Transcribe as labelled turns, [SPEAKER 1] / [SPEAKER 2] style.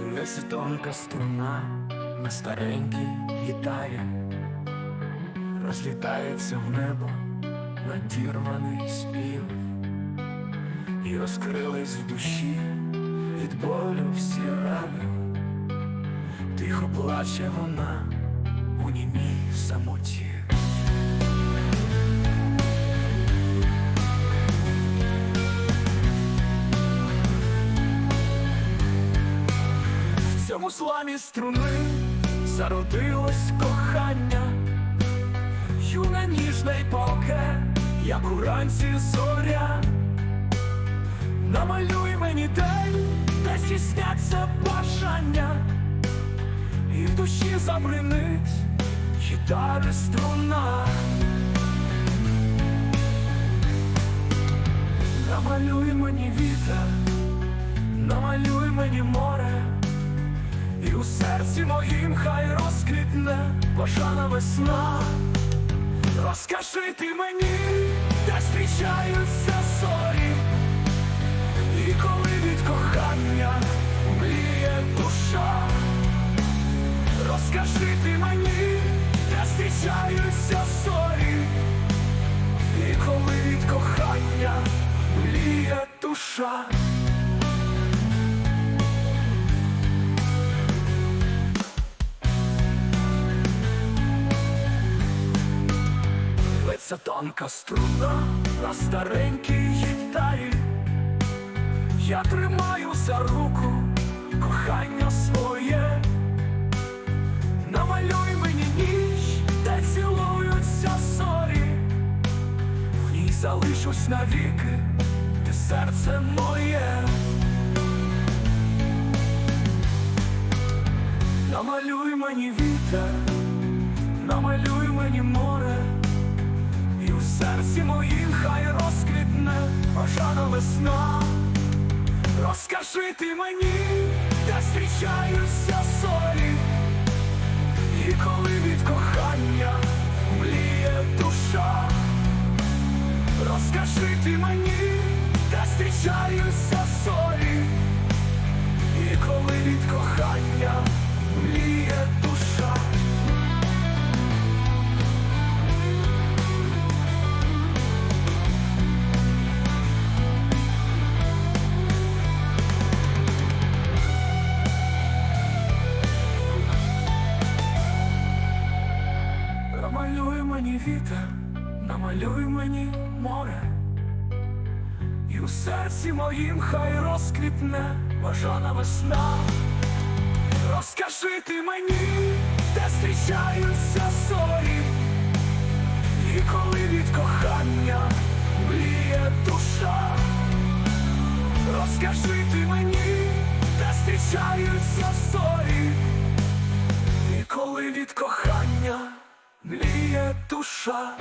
[SPEAKER 1] Лисе тонка струна на старенькій гітарі. Розлітається в небо надірваний спів. І розкрились в душі від болю всі рани. Тихо плаче вона у німій самоті цьому сламі струни зародилось кохання, юне ніжне й палке, як уранці зоря. Намалюй мені день, де здійсняться бажання, і в душі забринить гітари струна. Намалюй мені вітер, намалюй мені море, у серці моїм хай розквітне бажана весна. Розкажи ти мені, де зустрічаються зорі, і коли від кохання мліє душа. Розкажи ти мені, де зустрічаються зорі, і коли від кохання мліє душа. Литься тонка струна на старенькій гітарі. Я тримаю за руку кохання своє. Намалюй мені ніч, де цілуються зорі. В ній залишусь навіки, ти серце моє. Намалюй мені вітер, намалюй мені море, серці моїм хай розквітне бажана весна. Розкажи ти мені, де зустрічаються солі, і коли від кохання мліє душа. Розкажи ти мені, де зустрічаються мені вітер, намалюй мені море, і у серці моїм хай розквітне бажана весна. Розкажи ти мені, де зустрічаються зорі, і коли від кохання душа.